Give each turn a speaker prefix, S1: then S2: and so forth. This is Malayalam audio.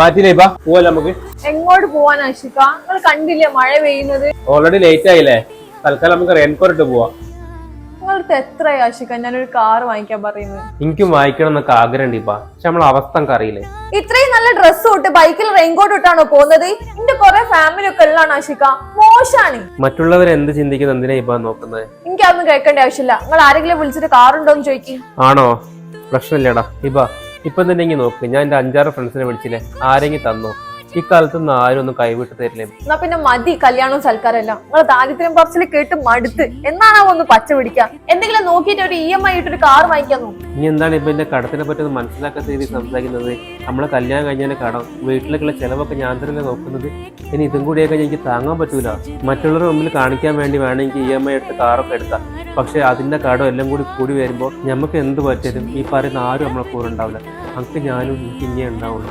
S1: മാറ്റിയില്ലേ ഇപ്പൊ? പോവല്ലേ നമുക്ക്?
S2: എങ്ങോട്ട് പോവാനാ ആശിക്ക നിങ്ങൾ കണ്ടില്ലേ മഴ പെയ്യുന്നത്?
S1: ഓൾറെഡി ലേറ്റ് ആയില്ലേ? തൽക്കാലം നമുക്ക് റെയിൻകോട്ട് ഇട്ട് പോവാം.
S2: നിങ്ങളടുത്ത് എത്രയാ ആശിക്ക ഞാനൊരു കാർ വാങ്ങിക്കാൻ പറയുന്നത്.
S1: എനിക്കും വായിക്കണം എന്നൊക്കെ ആഗ്രഹമുണ്ട് ഇപ്പാ. പക്ഷെ നമ്മളെ അവസ്ഥ നമുക്ക് അറിയില്ലേ.
S2: ഇത്രയും നല്ല ഡ്രസ്സ് ഇട്ട് ബൈക്കിൽ റെയിൻകോട്ട് ഇട്ടാണോ പോകുന്നത്? എന്റെ കുറെ ഫാമിലി ഒക്കെ ഉള്ളതാണ് ആശിക്ക മോശാണ്.
S1: മറ്റുള്ളവർ എന്ത് ചിന്തിക്കുന്നത് എന്തിനാ ഇപ്പൊ നോക്കുന്നത്?
S2: എനിക്ക് അതൊന്നും കേൾക്കേണ്ട ആവശ്യമില്ല. നിങ്ങൾ ആരെങ്കിലും വിളിച്ചിട്ട് കാർ ഉണ്ടോന്ന് ചോദിക്കും.
S1: ആണോ? പ്രശ്നമില്ലടാ. ഇപ്പൊ ഇപ്പൊ തന്നെ ഇങ്ങനെ നോക്ക്. ഞാൻ എന്റെ അഞ്ചാറ് ഫ്രണ്ട്സിനെ വിളിച്ചില്ലേ? ആരെങ്കിലും തന്നോ? ഇക്കാലത്തൊന്നും ആരും ഒന്നും കൈവിട്ട് തരില്ലേ?
S2: എന്നാ പിന്നെ മതി കല്യാണവും സൽക്കാരമല്ല. നിങ്ങളെ ദാരിദ്ര്യം പറച്ചിൽ കേട്ട് മടുത്ത് എന്നാണോ ഒന്ന് പച്ച പിടിക്കുക എന്തെങ്കിലും നോക്കിയിട്ട് ഒരു ഇ എം ഐ ഇട്ടൊരു കാർ വാങ്ങിക്കാൻ നോക്കും.
S1: ഇനി എന്താണ് ഇപ്പൊ എന്റെ കടത്തിനെ പറ്റി ഒന്ന് മനസ്സിലാക്കാത്ത രീതിയിൽ സംസാരിക്കുന്നത്? നമ്മളെ കല്യാണം കഴിഞ്ഞാൽ കടം വീട്ടിലേക്കുള്ള ചെലവൊക്കെ ഞാൻ തന്നെ നോക്കുന്നത്. ഇനി ഇതും കൂടിയൊക്കെ എനിക്ക് താങ്ങാൻ പറ്റൂല. മറ്റുള്ളവരുടെ മുമ്പിൽ കാണിക്കാൻ വേണ്ടി വേണമെങ്കിൽ ഇ എം ഐ എടുത്ത് കാറൊക്കെ എടുക്കാം പക്ഷെ അതിന്റെ കടം എല്ലാം കൂടി കൂടി വരുമ്പോൾ നമുക്ക് എന്ത് പറ്റിയാലും ഈ പറയുന്ന ആരും നമ്മളെ കൂടെ ഉണ്ടാവില്ല. നമുക്ക് ഞാനും എനിക്ക് ഇനിയേ ഉണ്ടാവുള്ളൂ.